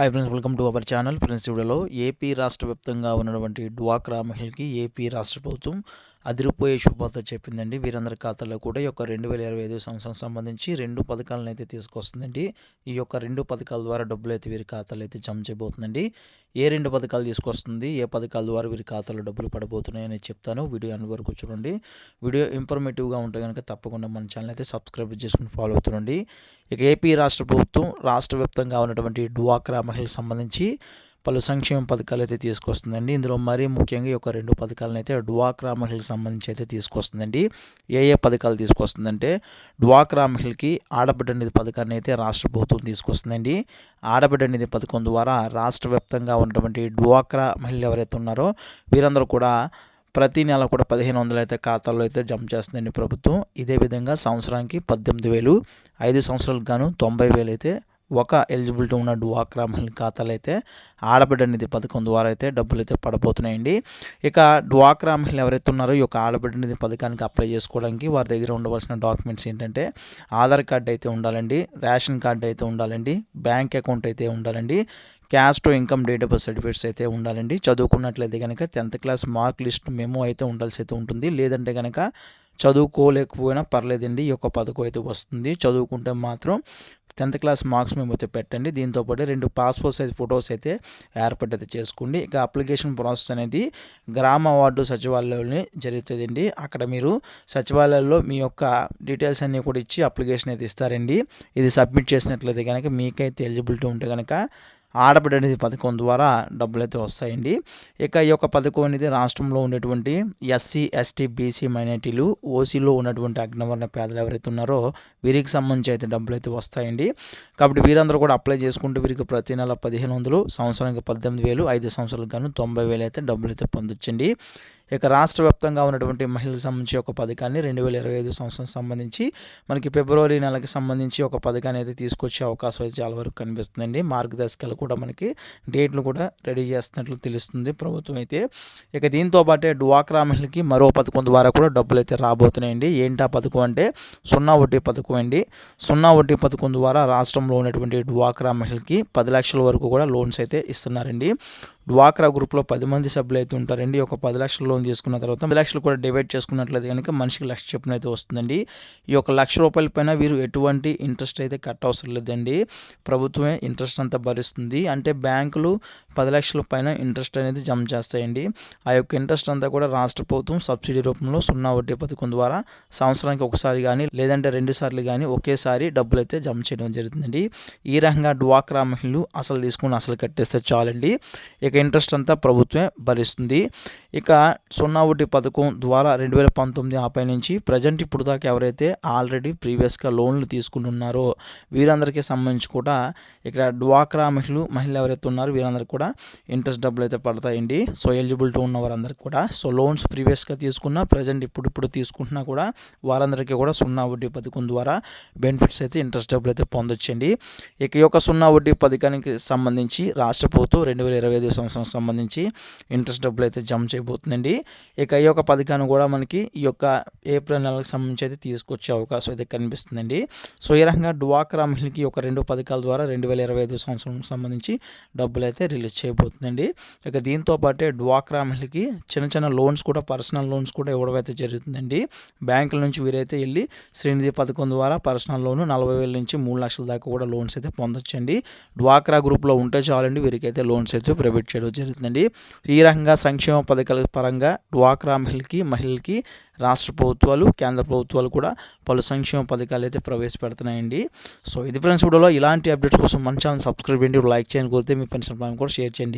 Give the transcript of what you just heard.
Hi friends welcome to our channel friends వీడియోలో AP రాష్ట్ర వ్యాప్తంగా ఉన్నటువంటి డ్వాక్రా మహిళకి ఏపీ రాష్ట్ర ప్రభుత్వం అదిరిపోయే శుభార్త చెప్పిందండి. వీరందరి ఖాతాలో కూడా ఈ యొక్క రెండు వేల ఇరవై ఐదు సంవత్సరం సంబంధించి రెండు పథకాలను అయితే తీసుకొస్తుందండి. ఈ యొక్క రెండు పథకాల ద్వారా డబ్బులు అయితే వీరి ఖాతాలో అయితే జమ చేయబోతుందండి. ఏ రెండు పథకాలు తీసుకొస్తుంది ఏ పథకాల ద్వారా వీరి ఖాతాలో డబ్బులు పడబోతున్నాయని చెప్తాను. వీడియో అన్ని వరకు చూడండి. వీడియో ఇన్ఫర్మేటివ్గా ఉంటే కనుక తప్పకుండా మన ఛానల్ అయితే సబ్స్క్రైబ్ చేసుకుని ఫాలో అవుతుండండి. ఇక ఏపీ రాష్ట్ర ప్రభుత్వం రాష్ట్ర వ్యాప్తంగా ఉన్నటువంటి డ్వాక్రా మహిళలకు సంబంధించి పలు సంక్షేమ పథకాలు అయితే తీసుకొస్తుందండి. ఇందులో మరీ ముఖ్యంగా ఒక రెండు పథకాలను అయితే డ్వాక్రా మహిళలకు సంబంధించి అయితే తీసుకొస్తుందండి. ఏ ఏ పథకాలు తీసుకొస్తుందంటే డ్వాక్రా మహిళకి ఆడబిడ్డ నిధి పథకాన్ని అయితే రాష్ట్ర ప్రభుత్వం తీసుకొస్తుందండి. ఆడబిడ్డ నిధి పథకం ద్వారా రాష్ట్ర వ్యాప్తంగా ఉన్నటువంటి డ్వాక్రా మహిళలు ఎవరైతే ఉన్నారో వీరందరూ కూడా ప్రతి నెల కూడా పదిహేను వందలు అయితే ఖాతాల్లో అయితే జమ చేస్తుందండి ప్రభుత్వం. ఇదే విధంగా సంవత్సరానికి పద్దెనిమిది వేలు ఐదు సంవత్సరాలకు గాను తొంభై వేలు అయితే ఒక ఎలిజిబిలిటీ ఉన్న డ్వాక్రా మహిళ ఖాతాలు అయితే ఆడబిడ్డ నిధి పథకం ద్వారా అయితే డబ్బులు అయితే పడబోతున్నాయండి. ఇక డ్వాక్రా మహిళలు ఎవరైతే ఉన్నారో ఈ యొక్క ఆడబిడ్డ నిధి పథకానికి అప్లై చేసుకోవడానికి వారి దగ్గర ఉండవలసిన డాక్యుమెంట్స్ ఏంటంటే ఆధార్ కార్డు అయితే ఉండాలండి రేషన్ కార్డు అయితే ఉండాలండి బ్యాంక్ అకౌంట్ అయితే ఉండాలండి caste income date of birth certificates అయితే ఉండాలండి. చదువుకున్నట్లయితే కనుక tenth class mark list memo అయితే ఉండాల్సి అయితే ఉంటుంది. లేదంటే కనుక చదువుకోలేకపోయినా పర్లేదండి ఈ యొక్క పథకం అయితే వస్తుంది. చదువుకుంటే మాత్రం టెన్త్ క్లాస్ మార్క్స్ మేము అయితే పెట్టండి. దీంతో పాటు రెండు పాస్పోర్ట్ సైజ్ ఫొటోస్ అయితే ఏర్పాటు అయితే చేసుకోండి. ఇక అప్లికేషన్ ప్రాసెస్ అనేది గ్రామ వార్డు సచివాలయంలోనే జరుగుతుందండి. అక్కడ మీరు సచివాలయంలో మీ యొక్క డీటెయిల్స్ అన్నీ కూడా ఇచ్చి అప్లికేషన్ అయితే ఇస్తారండి. ఇది సబ్మిట్ చేసినట్లయితే కనుక మీకైతే ఎలిజిబిలిటీ ఉంటే కనుక ఆడబిడ్డ అనేది పథకం ద్వారా డబ్బులు అయితే వస్తాయండి. ఇక ఈ యొక్క పథకం అనేది రాష్ట్రంలో ఉండేటువంటి ఎస్సీ ఎస్టీ బీసీ మైనార్టీలు ఓసీలో ఉన్నటువంటి అగ్నవర్ణ పేదలు ఎవరైతే ఉన్నారో వీరికి సంబంధించి అయితే డబ్బులు అయితే వస్తాయండి. కాబట్టి వీరందరూ కూడా అప్లై చేసుకుంటే వీరికి ప్రతి నెల పదిహేను వందలు సంవత్సరానికి పద్దెనిమిది వేలు ఐదు సంవత్సరాలకు గాను తొంభై వేలు అయితే డబ్బులు అయితే పొందొచ్చండి. ఇక రాష్ట్ర వ్యాప్తంగా ఉన్నటువంటి మహిళలకు సంబంధించి ఒక పథకాన్ని రెండు వేల ఇరవై ఐదు సంవత్సరం సంబంధించి మనకి ఫిబ్రవరి నెలకి సంబంధించి ఒక పథకాన్ని అయితే తీసుకొచ్చే అవకాశం అయితే చాలా వరకు కనిపిస్తుందండి. మార్గదర్శకాలు కూడా మనకి డేట్లు కూడా రెడీ చేస్తున్నట్లు తెలుస్తుంది ప్రభుత్వం అయితే. ఇక దీంతో పాటే డ్వాక్రా మహిళకి మరో పథకం ద్వారా కూడా డబ్బులు అయితే రాబోతున్నాయండి. ఏంటి ఆ పథకం అంటే సున్నా వడ్డీ పథకం అండి. సున్నా వడ్డీ పథకం ద్వారా రాష్ట్రంలో ఉన్నటువంటి డ్వాక్రా మహిళకి పది లక్షల వరకు కూడా లోన్స్ అయితే ఇస్తున్నారండి. డ్వాక్రా గ్రూప్లో పది మంది సభ్యులు అయితే ఉంటారండి. ఒక పది లక్షల లోన్ తీసుకున్న తర్వాత పది లక్షలు కూడా డివైడ్ చేసుకున్నట్లయితే కనుక మనిషికి లక్ష చొప్పున అయితే వస్తుందండి. ఈ యొక్క లక్ష రూపాయల పైన వీరు ఎటువంటి ఇంట్రెస్ట్ అయితే కట్ అవసరం లేదండి. ప్రభుత్వమే ఇంట్రెస్ట్ అంతా భరిస్తుంది. అంటే బ్యాంకులు పది లక్షల పైన ఇంట్రెస్ట్ అనేది జమ చేస్తాయండి. ఆ యొక్క ఇంట్రెస్ట్ అంతా కూడా రాష్ట్ర ప్రభుత్వం సబ్సిడీ రూపంలో సున్నా వడ్డీ పథకం ద్వారా సంవత్సరానికి ఒకసారి కానీ లేదంటే రెండు సార్లు కానీ ఒకేసారి డబ్బులు అయితే జమ చేయడం జరుగుతుందండి. ఈ రకంగా డ్వాక్రా మహిళలు అసలు తీసుకుని అసలు కట్టేస్తే చాలండి. ఇక ఇంట్రెస్ట్ అంతా ప్రభుత్వమే భరిస్తుంది. ఇక సున్నా వడ్డీ పథకం ద్వారా రెండు వేల పంతొమ్మిది ఆపై నుంచి ప్రజెంట్ ఇప్పుడు దాకా ఎవరైతే ఆల్రెడీ ప్రీవియస్గా లోన్లు తీసుకుంటున్నారో వీరందరికీ సంబంధించి కూడా ఇక్కడ డ్వాక్రా మహిళలు మహిళలు ఎవరైతే ఉన్నారో వీరందరికీ కూడా ఇంట్రెస్ట్ డబ్బులు అయితే పడతాయండి. సో ఎలిజిబిలిటీ ఉన్న వారందరికీ కూడా సో లోన్స్ ప్రీవియస్గా తీసుకున్న ప్రజెంట్ ఇప్పుడు ఇప్పుడు తీసుకుంటున్నా కూడా వారందరికీ కూడా సున్నా వడ్డీ పథకం ద్వారా బెనిఫిట్స్ అయితే ఇంట్రెస్ట్ డబ్బులు అయితే పొందొచ్చండి. ఇక ఈ యొక్క సున్నా వడ్డీ పథకానికి సంబంధించి రాష్ట్ర ప్రభుత్వం రెండు వేల ఇరవై ఐదు సంవత్సరం సంబంధించి ఇంట్రెస్ట్ డబ్బులు అయితే జమ చేయబోతుందండి. ఇక ఈ యొక్క పథకాన్ని కూడా మనకి ఈ యొక్క ఏప్రిల్ నెలకు సంబంధించి అయితే తీసుకొచ్చే అవకాశం అయితే కనిపిస్తుందండి. సో ఈ రకంగా డ్వాక్రా మహిళకి ఒక రెండు పథకాల ద్వారా రెండు వేల ఇరవై ఐదు సంవత్సరం సంబంధించి డబ్బులు అయితే రిలీజ్ చేయబోతుందండి. ఇక దీంతో పాటే డ్వాక్రా మహిళకి చిన్న చిన్న లోన్స్ కూడా పర్సనల్ లోన్స్ కూడా ఇవ్వడం అయితే జరుగుతుందండి. బ్యాంకుల నుంచి వీరైతే వెళ్ళి శ్రీనిధి పథకం ద్వారా పర్సనల్ లోను నలభై వేల నుంచి మూడు లక్షల దాకా కూడా లోన్స్ అయితే పొందొచ్చండి. డ్వాక్రా గ్రూప్లో ఉంటే చాలండి వీరికైతే లోన్స్ అయితే ప్రొవైడ్ చేయడం జరుగుతుందండి. ఈ రకంగా సంక్షేమ పథకాల పరంగా డ్వాక్రా మహిళకి మహిళలకి రాష్ట్ర ప్రభుత్వాలు కేంద్ర ప్రభుత్వాలు కూడా పలు సంక్షేమ పథకాలు అయితే ప్రవేశపెడుతున్నాయండి. సో ఇది ఫ్రెండ్స్ వీడియోలో ఇలాంటి అప్డేట్స్ కోసం మన ఛానల్ సబ్స్క్రైబ్ చేయండి లైక్ చేయండి కోరితే మీ ఫ్రెండ్స్ కూడా షేర్ చేయండి.